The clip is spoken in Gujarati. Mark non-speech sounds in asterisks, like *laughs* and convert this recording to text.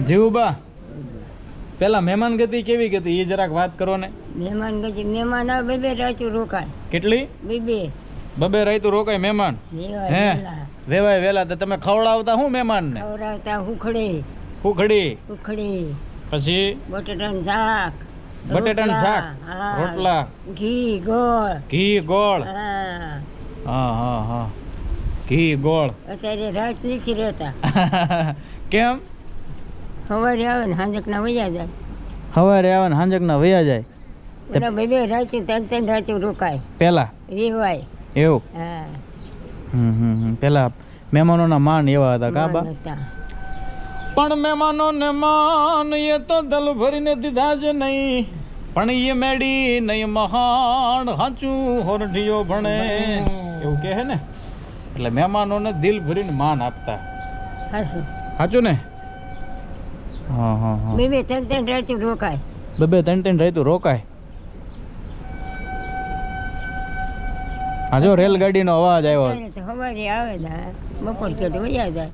જીવુબા પેલા મહેમાન ગતિ કેવી ગતિ? એ જરાક વાત કરો ને મહેમાન ગતિ મહેમાન આવે બે રાચું રોકાય. કેટલી? બે બે બબે રાયતું રોકાય મહેમાન? હે? વેવાય વેલા. તો તમે ખવડાવતા શું મહેમાનને? ખવડાવતા હુખડી. હુખડી. હુખડી. પછી? બટેટાનું શાક બટેટાનું શાક, રોટલા, ઘી ગોળ. ઘી ગોળ. હા. હા હા હા. ઘી ગોળ. અત્યારે રાત નીચે રહેતા. *laughs* કેમ? સવારે આવે ને સાંજકના વયા જાય. સવારે આવે ને સાંજકના વયા જાય. બધા બે બે રાચું ત્રણ ત્રણ રાચું રોકાય. પેલા? રેવાય. એવું? હા. હમ હમ. પેલા મહેમાનોના માન એવા હતા કા બા? માન હતા. પણ મહેમાનોને માન એ તો દલ ભરીને દીધા જ નહીં. પણ એ મેડી નહીં મહાન હાચું હોરઢિયો ભણે. એવું કહે ને? એટલે મહેમાનોને દિલ ભરીને માન આપતા. હાચું. સાચું ને? હા હા હા. બે બે ત્રણ ત્રણ રાચું રોકાય. બબે ત્રણ ત્રણ રહેતું રોકાય. હા જો રેલગાડીનો અવાજ આવ્યો. અવાજ આવે ને બપોર કે વયા જાય.